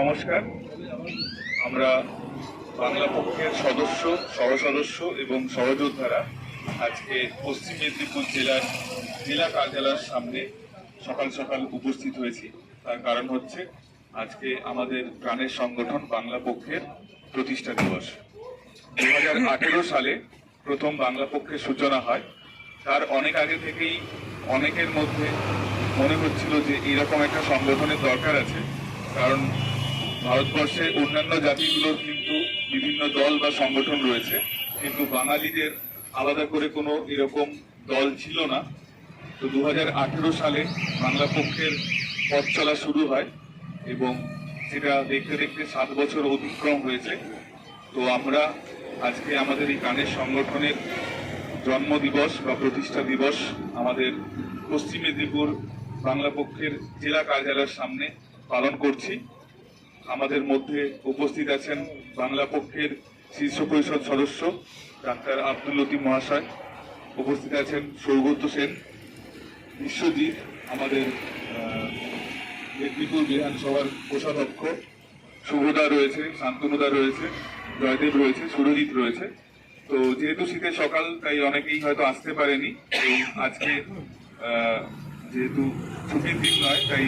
নমস্কার। আমরা বাংলা পক্ষের সদস্য সহ সদস্য এবং সহযোদ্ধারা আজকে পশ্চিম মেদিনীপুর জেলার জেলা কার্যালয়ের সামনে সকাল সকাল উপস্থিত হয়েছি। তার কারণ হচ্ছে আজকে আমাদের প্রাণের সংগঠন বাংলা পক্ষের প্রতিষ্ঠা দিবস। দু হাজার আঠেরো সালে প্রথম বাংলা পক্ষের সূচনা হয়। তার অনেক আগে থেকেই অনেকের মধ্যে মনে হচ্ছিল যে এরকম একটা সংগঠনের দরকার আছে। কারণ ভারতবর্ষে অন্যান্য জাতিগুলোর কিন্তু বিভিন্ন দল বা সংগঠন রয়েছে, কিন্তু বাঙালিদের আলাদা করে কোনো এরকম দল ছিল না। তো দু হাজার আঠেরো সালে বাংলা পক্ষের পথ চলা শুরু হয় এবং সেটা দেখতে দেখতে সাত বছর অতিক্রম হয়েছে। তো আমরা আজকে আমাদের এই গানের সংগঠনের জন্মদিবস বা প্রতিষ্ঠা দিবস আমাদের পশ্চিম মেদিনীপুর বাংলা পক্ষের জেলা কার্যালয়ের সামনে পালন করছি। আমাদের মধ্যে উপস্থিত আছেন বাংলা পক্ষের শীর্ষ পরিষদ সদস্য, ডাক্তার আব্দুল লতিফ মহাশয়। উপস্থিত আছেন সৌগত সেন। বিশ্বজিৎ, আমাদের মেদিনীপুর বিধানসভার কোষাধ্যক্ষ। শুভদা রয়েছে, শান্তনুদা রয়েছে, জয়দেব রয়েছে, সুরজিৎ রয়েছে। তো যেহেতু শীতের সকাল, তাই অনেকেই হয়তো আসতে পারেনি। আজকে যেহেতু ছুটির দিন নয়, তাই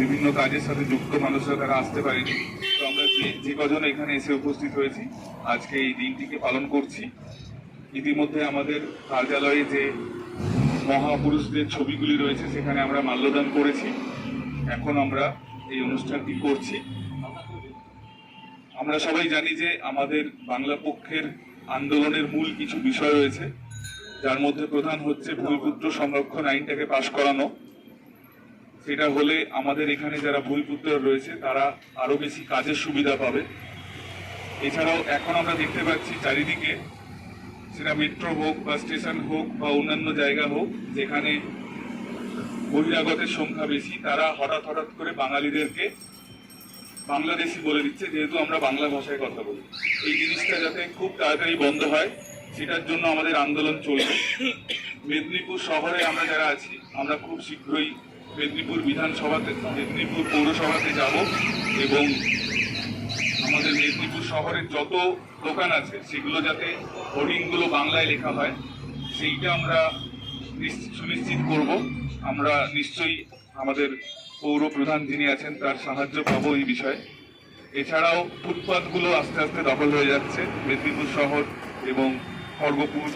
বিভিন্ন কাজের সাথে যুক্ত মানুষরা তারা আসতে পারেনি। তো আমরা যে যে কজন এখানে এসে উপস্থিত হয়েছি, আজকে এই দিনটিকে পালন করছি। ইতিমধ্যে আমাদের কার্যালয়ে যে মহাপুরুষদের ছবিগুলি রয়েছে, সেখানে আমরা মাল্যদান করেছি। এখন আমরা এই অনুষ্ঠানটি করছি। আমরা সবাই জানি যে আমাদের বাংলা পক্ষের আন্দোলনের মূল কিছু বিষয় রয়েছে। যার মধ্যে প্রধান হচ্ছে ভূমিপুত্র সংরক্ষণ আইনটাকে পাশ করানো। সেটা হলে আমাদের এখানে যারা ভূমিপুত্র রয়েছে, তারা আরও বেশি কাজের সুবিধা পাবে। এছাড়াও এখন আমরা দেখতে পাচ্ছি চারিদিকে সেটা মেট্রো হোক বা স্টেশন হোক বা অন্যান্য জায়গা হোক, যেখানে বহিরাগতের সংখ্যা বেশি, তারা হঠাৎ হঠাৎ করে বাঙালিদেরকে বাংলাদেশি বলে দিচ্ছে, যেহেতু আমরা বাংলা ভাষায় কথা বলি। এই জিনিসটা যাতে খুব তাড়াতাড়ি বন্ধ হয় সেটার জন্য আমাদের আন্দোলন চলবে। মেদিনীপুর শহরে আমরা যারা আছি, আমরা খুব শীঘ্রই মেদিনীপুর বিধানসভাতে, মেদিনীপুর পৌরসভাতে যাব এবং আমাদের মেদিনীপুর শহরের যত দোকান আছে, সেগুলো যাতে হোর্ডিংগুলো বাংলায় লেখা হয়, সেইটা আমরা সুনিশ্চিত করব। আমরা নিশ্চয়ই আমাদের পৌর প্রধান যিনি আছেন, তার সাহায্য পাবো এই বিষয়ে। এছাড়াও ফুটপাথগুলো আস্তে আস্তে দখল হয়ে যাচ্ছে, মেদিনীপুর শহর এবং খড়গপুর,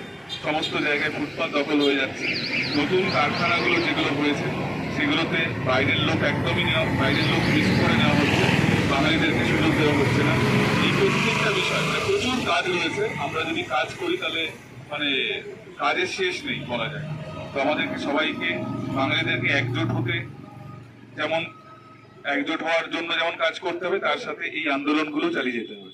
সমস্ত জায়গায় ফুটপাথ দখল হয়ে যাচ্ছে। নতুন কারখানাগুলো যেগুলো হয়েছে, সেগুলোতে বাইরের লোক একদমই নেওয়া, বাইরের লোক মিস করে নেওয়া হচ্ছে। বাঙালিদেরকে সুযোগ দেওয়া হচ্ছে না। এই প্রত্যেকটা বিষয় মানে প্রচুর কাজ রয়েছে। আমরা যদি কাজ করি তাহলে মানে কাজের শেষ নেই বলা যায়। তো আমাদেরকে সবাইকে, বাঙালিদেরকে একজোট হতে, যেমন একজোট হওয়ার জন্য যেমন কাজ করতে হবে, তার সাথে এই আন্দোলনগুলো চালিয়ে যেতে হবে।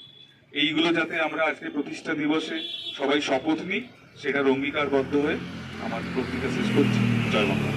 এইগুলো যাতে আমরা আজকে প্রতিষ্ঠা দিবসে সবাই শপথ নিই, সেটার অঙ্গীকারবদ্ধ হয়ে আমার বক্তৃতা শেষ করছি। জয় বাংলা।